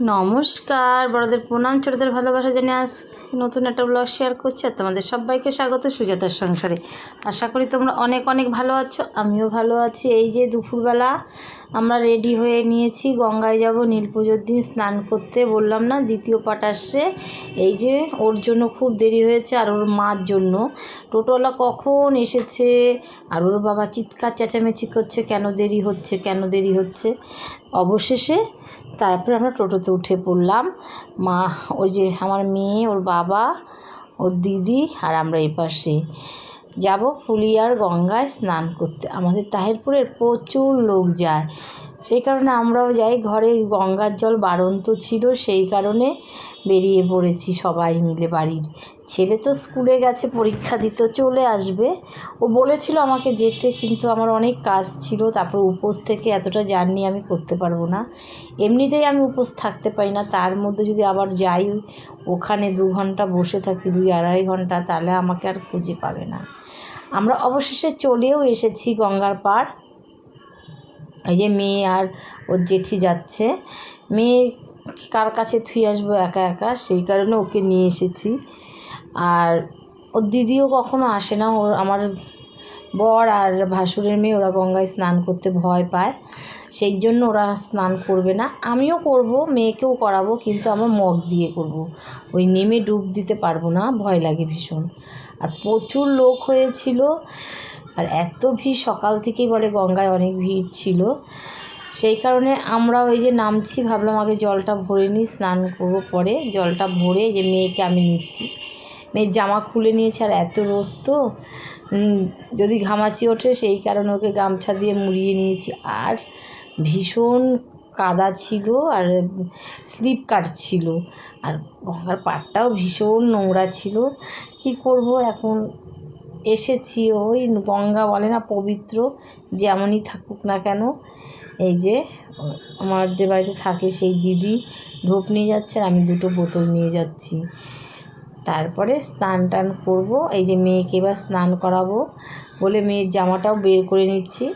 নমস্কার, বড়দের প্রণাম, ছোটদের ভালোবাসা জানিয়ে আজ নতুন একটা ব্লগ শেয়ার করছি আর তোমাদের সবাইকে স্বাগত সুজাতার সংসারে। আশা করি তোমরা অনেক অনেক ভালো আছো, আমিও ভালো আছি। এই যে দুপুরবেলা আমরা রেডি হয়ে নিয়েছি, গঙ্গায় যাব, নীল পুজোর দিন স্নান করতে। বললাম না, দ্বিতীয় পাট আসছে। এই যে, ওর জন্য খুব দেরি হয়েছে আর ওর মার জন্য। টোটোওয়ালা কখন এসেছে? আর ওর বাবা চিৎকার চেঁচামেচি করছে, কেন দেরি হচ্ছে, কেন দেরি হচ্ছে? অবশেষে তারপরে আমরা টোটোতে উঠে পড়লাম। মা, ওই যে আমার মেয়ে, ওর বাবা, ওর দিদি আর আমরা এই পাশে। যাব ফুলিয়ার গঙ্গায় স্নান করতে। আমাদের তাহেরপুরের প্রচুর লোক যায়। সেই কারণে আমরাও যাই। ঘরে গঙ্গার জল বাড়ন্ত ছিল, সেই কারণে বেরিয়ে পড়েছি সবাই মিলে বাড়ির। ছেলে তো স্কুলে গেছে, পরীক্ষা দিতে চলে আসবে। ও বলেছিল আমাকে যেতে, কিন্তু আমার অনেক কাজ ছিল। তারপর উপোস থেকে এতটা জার্নি আমি করতে পারব না। এমনিতেই আমি উপোস থাকতে পারি না। তার মধ্যে যদি আবার যাই, ওখানে দু ঘণ্টা বসে থাকি, দুই আড়াই ঘণ্টা, তাহলে আমাকে আর খুঁজে পাবে না। আমরা অবশেষে চলেও এসেছি গঙ্গার পাড় এই যে মেয়ে আর ওর জেঠি যাচ্ছে। মেয়ে কার কাছে থুই আসব একা একা? সেই কারণে ওকে নিয়ে এসেছি। আর ওর দিদিও কখনো আসে না। ওর আমার বর আর ভাসুরের মেয়ে, ওরা গঙ্গায় স্নান করতে ভয় পায়। সেই জন্য ওরা স্নান করবে না। আমিও করব, মেয়েকেও করাবো, কিন্তু আমার মগ দিয়ে করব। ওই নেমে ডুব দিতে পারব না। ভয় লাগে ভীষণ। আর প্রচুর লোক হয়েছিল। আর এত ভিড় সকাল থেকেই বলে গঙ্গায় অনেক ভিড় ছিল। সেই কারণে আমরা ওই যে নামছি, ভাবলাম আগে জলটা ভরে নিই, স্নান করব পরে। জলটা ভরে যে মেয়েকে আমি নিচ্ছি। মেয়ের জামা খুলে নিয়েছে, আর এত রোদ তো। যদি ঘামাচি ওঠে, সেই কারণে ওকে গামছা দিয়ে মুড়িয়ে নিয়েছি। আর ভীষণ কাদা ছিল আর স্লিপ কাটছিল আর গঙ্গার পাড়টাও ভীষণ নোংরা ছিল। কি করব এখন? এসেছি ওই গঙ্গা বলে না পবিত্র, যেমনই থাকুক না কেন। এই যে, আমার যে বাড়িতে থাকে সেই দিদি ঢোপ নিয়ে যাচ্ছে আর আমি দুটো বোতল নিয়ে যাচ্ছি। তারপরে স্নান টান করব। এই যে মেয়েকে এবার স্নান করাবো বলে মেয়ের জামাটাও বের করে নিচ্ছি।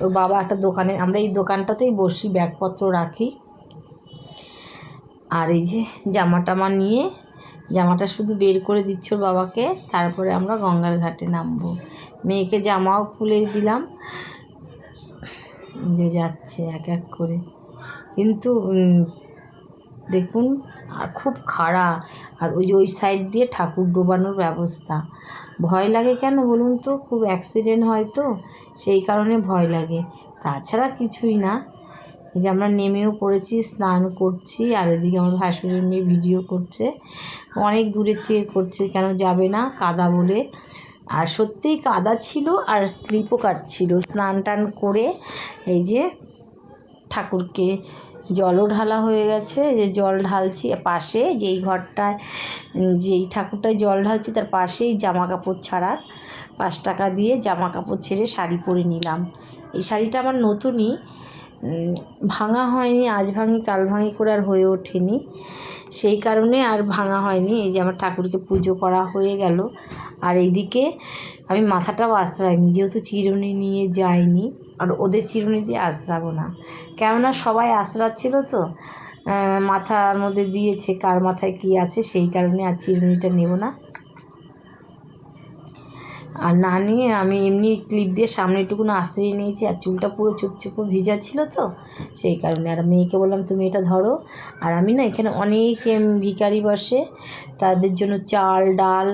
ওর বাবা একটা দোকানে, আমরা এই দোকানটাতেই বসি, ব্যাগপত্র রাখি। আর এই যে জামা টামা নিয়ে, জামাটা শুধু বের করে দিচ্ছ বাবাকে, তারপরে আমরা গঙ্গার ঘাটে নামবো। মেয়েকে জামাও খুলে দিলাম। যে যাচ্ছে এক এক করে। কিন্তু দেখুন আর খুব খাড়া। আর ওই যে ওই সাইড দিয়ে ঠাকুর ডোবানোর ব্যবস্থা। ভয় লাগে কেন বলুন তো? খুব অ্যাক্সিডেন্ট হয় তো, সেই কারণে ভয় লাগে। তাছাড়া কিছুই না। এই যে আমরা নেমেও পড়েছি, স্নান করছি, আর এদিকে আমার ভাসুরের মেয়ে ভিডিও করছে। অনেক দূরের থেকে করছে, কেন যাবে না, কাদা বলে। আর সত্যিই কাদা ছিল আর স্লিপও কাটছিল। স্নান টান করে এই যে ঠাকুরকে জলও ঢালা হয়ে গেছে, যে জল ঢালছি, পাশে যেই ঘরটায় যেই ঠাকুরটায় জল ঢালছি তার পাশেই জামা কাপড় ছাড়ার পাঁচ টাকা দিয়ে জামা কাপড় ছেড়ে শাড়ি পরে নিলাম। এই শাড়িটা আমার নতুনই ভাঙা হয়নি, আজ ভাঙি, কাল ভাঙি করে আর হয়ে ওঠেনি। সেই কারণে আর ভাঙা হয়নি, এই যে আমার ঠাকুরকে পুজো করা হয়ে গেল। আর এইদিকে আমি মাথাটাও আশ্রাইনি যেহেতু চিরুনি নিয়ে যাইনি। আর ওদের চিরুনি দিয়ে আশ্রাবো না। কেননা সবাই আশ্রাচ্ছিল তো মাথার মধ্যে দিয়েছে কার মাথায় কী আছে, সেই কারণে আর চিরুনিটা নেব না। আর না নিয়ে আমি এমনি ক্লিপ দিয়ে সামনেটুকুন আশ্রিয়ে নিয়েছি, আর চুলটা পুরো চুপচুপো ভিজা ছিল তো, সেই কারণে। আর মেয়েকে বললাম, তুমি এটা ধরো। আর আমি না এখানে অনেক ভিখারি বসে, তাদের জন্য চাল, ডাল,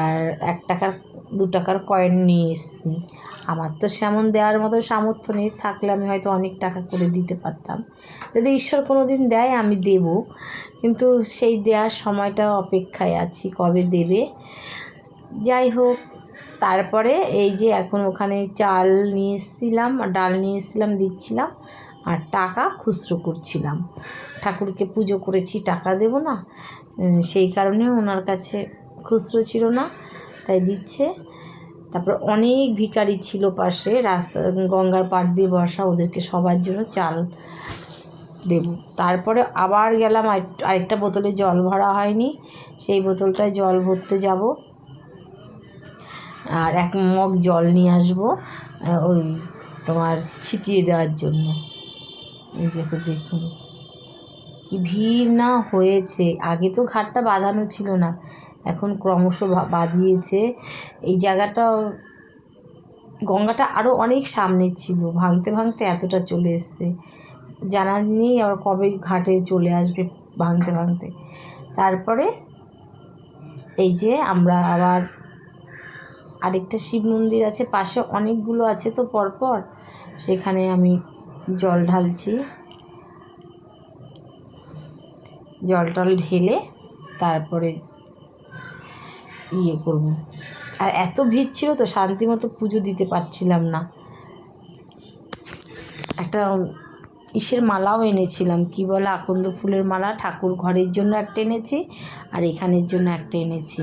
আর এক টাকার, দু টাকার কয়েন নিয়ে এসছি। আমার তো সেমন দেওয়ার মতো সামর্থ্য নেই, থাকলে আমি হয়তো অনেক টাকা করে দিতে পারতাম। যদি ঈশ্বর কোনো দিন দেয়, আমি দেব। কিন্তু সেই দেওয়ার সময়টা অপেক্ষায় আছি, কবে দেবে? যাই হোক, তারপরে এই যে এখন ওখানে চাল নিয়ে এসেছিলাম আর ডাল নিয়ে এসেছিলাম, দিচ্ছিলাম, আর টাকা খুচরো করছিলাম। ঠাকুরকে পুজো করেছি, টাকা দেব না। সেই কারণে ওনার কাছে খুচরো ছিল না, তাই দিচ্ছে। তারপর অনেক ভিখারি ছিল পাশে, রাস্তা, গঙ্গার পাড় দিয়ে বসা, ওদেরকে সবার জন্য চাল দেব। তারপরে আবার গেলাম আরেক- আরেকটা বোতলে জল ভরা হয়নি, সেই বোতলটায় জল ভরতে যাব। আর এক মগ জল নিয়ে আসব ওই তোমার ছিটিয়ে দেওয়ার জন্য। এই দেখো, দেখুন। কি ভিড় না হয়েছে। আগে তো ঘাটটা বাঁধানো ছিল না। এখন ক্রমশ বাঁধিয়েছে। এই জায়গাটা গঙ্গাটা আরও অনেক সামনে ছিল, ভাঙতে ভাঙতে এতটা চলে এসছে। জানা নেই আবার কবে ঘাটে চলে আসবে ভাঙতে ভাঙতে। তারপরে এই যে আমরা আবার আরেকটা শিব মন্দির আছে, পাশে অনেকগুলো আছে তো পরপর, সেখানে আমি জল ঢালছি। জল টল ঢেলে তারপরে ইয়ে করব। আর এত ভিড় ছিল তো শান্তি মতো পুজো দিতে পারছিলাম না। একটা ইসের মালাও এনেছিলাম, কি বলে, আকন্দ ফুলের মালা ঠাকুর ঘরের জন্য একটা এনেছি আর এখানের জন্য একটা এনেছি।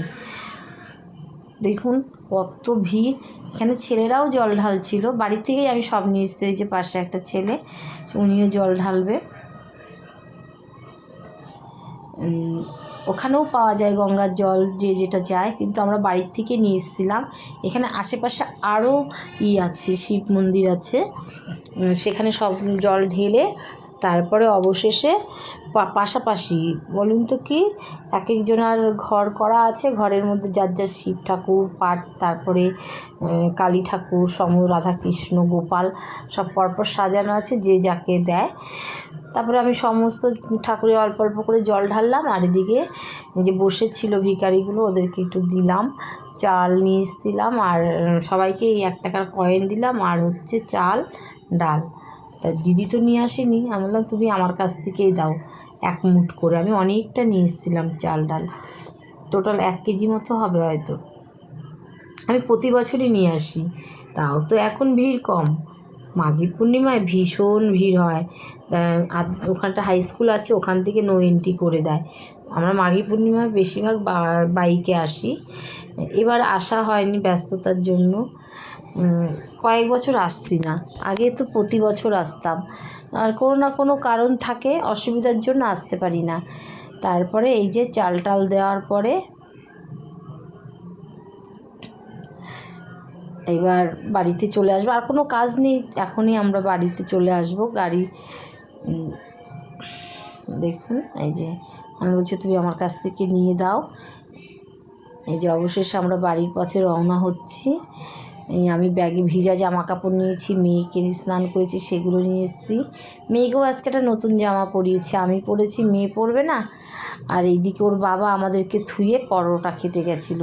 দেখুন কত ভিড়। এখানে ছেলেরাও জল ঢালছিল। বাড়ি থেকেই আমি সব নিয়ে ওই যে পাশে একটা ছেলে, উনিও জল ঢালবে। ওখানেও পাওয়া যায় গঙ্গার জল যে যেটা চায় কিন্তু আমরা বাড়ির থেকে নিয়ে এসেছিলাম। এখানে আশেপাশে আরও ই আছে, শিব মন্দির আছে। সেখানে সব জল ঢেলে তারপরে অবশেষে পাশাপাশি বলুন তো কি এক একজনার ঘর করা আছে। ঘরের মধ্যে যার যার শিব ঠাকুর পাট তারপরে কালী ঠাকুর, সম, রাধাকৃষ্ণ, গোপাল সব পরপর সাজানো আছে, যে যাকে দেয়। তারপরে আমি সমস্ত ঠাকুরে অল্প অল্প করে জল ঢাললাম, আর এদিকে যে বসেছিল ভিখারিগুলো ওদেরকে একটু দিলাম, চাল নিয়ে এসেছিলাম, আর সবাইকে এই এক টাকার কয়েন দিলাম, আর হচ্ছে চাল, ডাল। তা দিদি তো নিয়ে আসেনি, আমি বললাম, তুমি আমার কাছ থেকেই দাও এক মুঠ করে। আমি অনেকটা নিয়ে এসেছিলাম চাল, ডাল। টোটাল এক কেজি মতো হবে হয়তো। আমি প্রতি বছরই নিয়ে আসি, তাও তো এখন ভিড় কম। মাঘী পূর্ণিমায় ভীষণ ভিড় হয়। আদ- ওখানটা হাই স্কুল আছে, ওখান থেকে নো এন্ট্রি করে দেয়। আমরা মাঘী পূর্ণিমায় বেশিরভাগ বাইকে আসি। এবার আসা হয়নি ব্যস্ততার জন্য। কয়েক বছর আসছি না। আগে তো প্রতি বছর আসতাম। আর কোনো না কোনো কারণ থাকে, অসুবিধার জন্য আসতে পারি না। তারপরে এই যে চাল টাল দেওয়ার পরে এবার বাড়িতে চলে আসব। আর কোনো কাজ নেই, এখনই আমরা বাড়িতে চলে আসব। গাড়ি দেখুন, এই যে, আমি বলছি তুমি আমার কাছ থেকে নিয়ে দাও। এই যে অবশেষে আমরা বাড়ির পথে রওনা হচ্ছি। এই আমি ব্যাগে ভিজা জামা কাপড় নিয়েছি, মেয়েকে স্নান করেছি, সেগুলো নিয়ে এসেছি। মেয়েকেও আজকে একটা নতুন জামা পরিয়েছি। আমি পরেছি, মেয়ে পরবে না। আর এইদিকে ওর বাবা আমাদেরকে থুয়ে পরোটা খেতে গেছিল।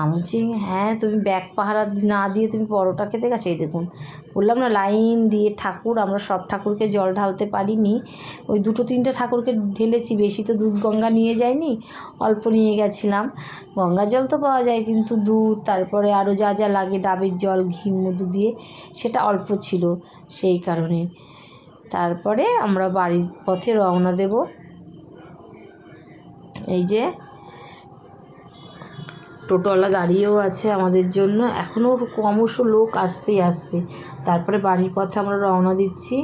আমি বলছি হ্যাঁ তুমি ব্যাগ পাহারা না দিয়ে তুমি পরোটা খেতে গেছো? এই দেখুন, বললাম না, লাইন দিয়ে ঠাকুর, আমরা সব ঠাকুরকে জল ঢালতে পারিনি। ওই দুটো তিনটে ঠাকুরকে ঢেলেছি, বেশি তো দুধ গঙ্গা নিয়ে যাইনি অল্প নিয়ে গেছিলাম। গঙ্গা জল তো পাওয়া যায়, কিন্তু দুধ, তারপরে আরও যা যা লাগে, ডাবের জল, ঘি মধু দিয়ে, সেটা অল্প ছিল সেই কারণে। তারপরে আমরা বাড়ির পথে রওনা দেব। এই যে টোটোওয়ালা গাড়িও আছে আমাদের জন্য। এখনও ক্রমশ লোক আসতেই আসতে। তারপরে বাড়ির পথে আমরা রওনা দিচ্ছি।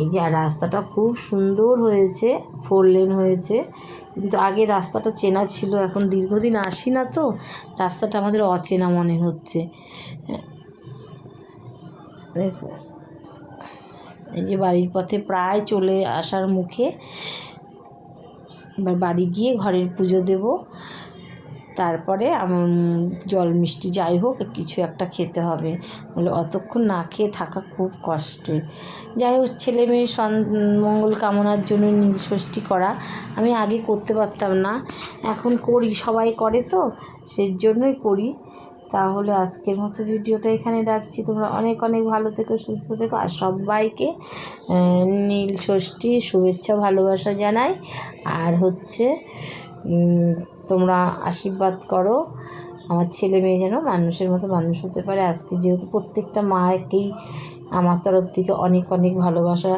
এই যে রাস্তাটা খুব সুন্দর হয়েছে ফোর লেন হয়েছে। কিন্তু আগে রাস্তাটা চেনা ছিল, এখন দীর্ঘদিন আসি না তো, রাস্তাটা আমাদের অচেনা মনে হচ্ছে। দেখো, এই যে বাড়ির পথে প্রায় চলে আসার মুখে, এবার বাড়ি গিয়ে ঘরের পুজো দেব। তারপরে জল মিষ্টি যাই হোক, কিছু একটা খেতে হবে। বলে অতক্ষণ না খেয়ে থাকা খুব কষ্টের যাই হোক, ছেলে মেয়ে সন, মঙ্গল কামনার জন্য নীল ষষ্ঠী করা আমি আগে করতে পারতাম না। এখন করি, সবাই করে তো, সেই জন্যই করি। তাহলে আজকের মতো ভিডিওটা এখানে রাখছি। তোমরা অনেক অনেক ভালো থেকো, সুস্থ থেকো, আর সবাইকে নীল ষষ্ঠী শুভেচ্ছা, ভালোবাসা জানাই। আর হচ্ছে তোমরা আশীর্বাদ করো। আমার ছেলে মেয়ে যেন মানুষের মতো মানুষ হতে পারে। আজকে যেহেতু প্রত্যেকটা মাকেই আমার তরফ থেকে অনেক অনেক ভালোবাসা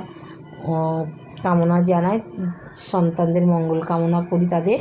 কামনা জানায় সন্তানদের মঙ্গল কামনা করি তাদের।